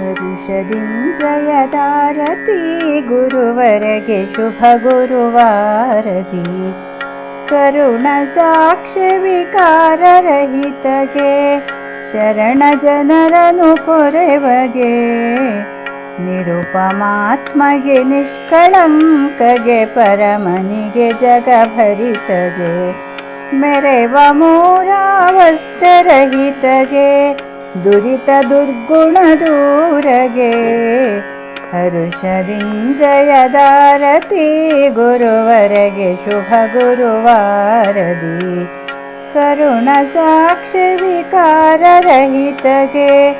हरुषदिञ्जयदारती गुरुवरगे शुभ गुरुवारति करुणसाक्षविकाररहितगे शरणजनरनुपुरेवगे निरुपमात्मगे निष्कळङ्कगे परमनिगे जगभरितगे मेरेव मोरावस्तरहितगे ದುರಿತ ದುರ್ಗುಣ ದೂರಗೆ ಹರುಷದಿಂಜಯದಾರತಿ ಗುರುವರಗೆ ಶುಭ ಗುರುವಾರದಿ. ಕರುಣ ಸಾಕ್ಷಿ ವಿಕಾರರಹಿತಗೆ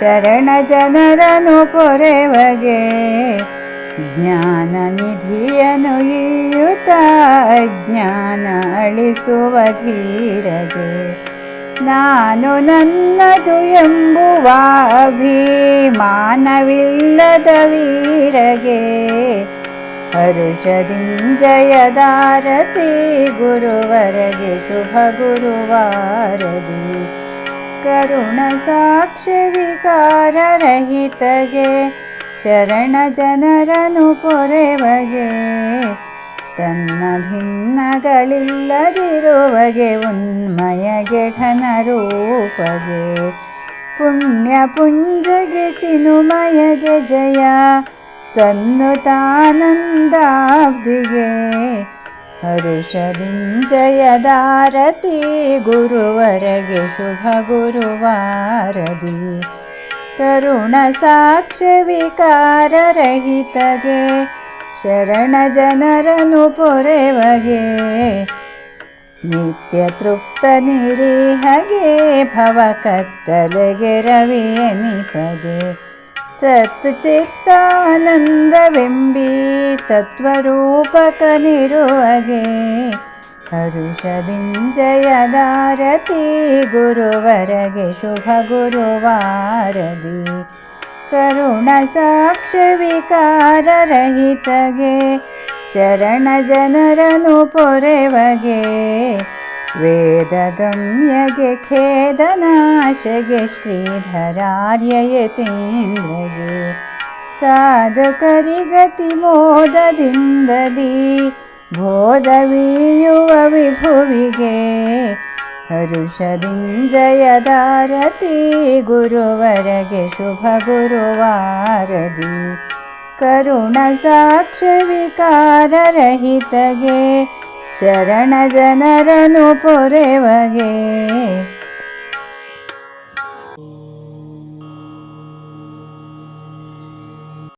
ಶರಣ ಜನರನು ಪೊರೆವಗೆ ಜ್ಞಾನ ನಿಧಿಯನು ಇಯುತ ಜ್ಞಾನ ಅಳಿಸುವ ಧೀರಗೆ. ನಾನು ನನ್ನದು ಎಂಬುವ ಅಭಿಮಾನವಿಲ್ಲದ ವೀರಗೆ ಹರುಷದಿಂಜಯದಾರತಿ ಗುರುವರಗೆ ಶುಭ ಗುರುವಾರದಿ. ಕರುಣ ಸಾಕ್ಷಿ ವಿಕಾರರಹಿತಗೆ ಶರಣ ಜನರನು ಪೊರೆವಗೆ ತನ್ನ ಭಿನ್ನಗಳಿಲ್ಲದಿರುವಗೆ ಉನ್ಮಯಗೆ ಘನರೂಪಗೆ ಪುಣ್ಯ ಪುಂಜಗೆ ಚಿನುಮಯಗೆ ಜಯ ಸನ್ನುತಾನಂದಾಬ್ದಿಗೆ ಹರುಷದಿಂಜಯದಾರತಿ ಗುರುವರಗೆ ಶುಭ ಗುರುವಾರದಿ ಕರುಣ ಸಾಕ್ಷ್ಯ ವಿಕಾರರಹಿತಗೆ ಶರಣ ಜನರನು ಪೊರೆವಗೆ ನಿತ್ಯ ತೃಪ್ತ ನಿರೀಹಗೆ ಭವ ಕತ್ತಲೆಗೆ ರವಿಯನಿಪಗೆ ಸತ್ ಚಿತ್ತಾನಂದವೆಂಬಿ ತತ್ವರೂಪಕನಿರುವಗೆ ಹರುಷದಿಂಜಯದಾರತಿ ಗುರುವರಗೆ ಶುಭ ಗುರುವಾರದಿ ಕರುಣ ಸಾಕ್ಷ್ಯ ವಿಕಾರರಹಿತಗೆ ಶರಣ ಜನರನು ಪೊರೆವಗೆ ವೇದಗಮ್ಯಗೆ ಖೇದನಾಶಗೆ ಶ್ರೀಧರಾರ್ಯಯತೀಂದ್ರಗೆ ಸಾಧಕರಿಗತಿ ಮೋದದಿಂದಲೀ ಬೋಧವೀಯುವ करुषदिं जयधारती गुरुवरगे शुभगुरुवारदि। करुणसाक्षविकाररहितगे शरणजनरनुपुरेवगे।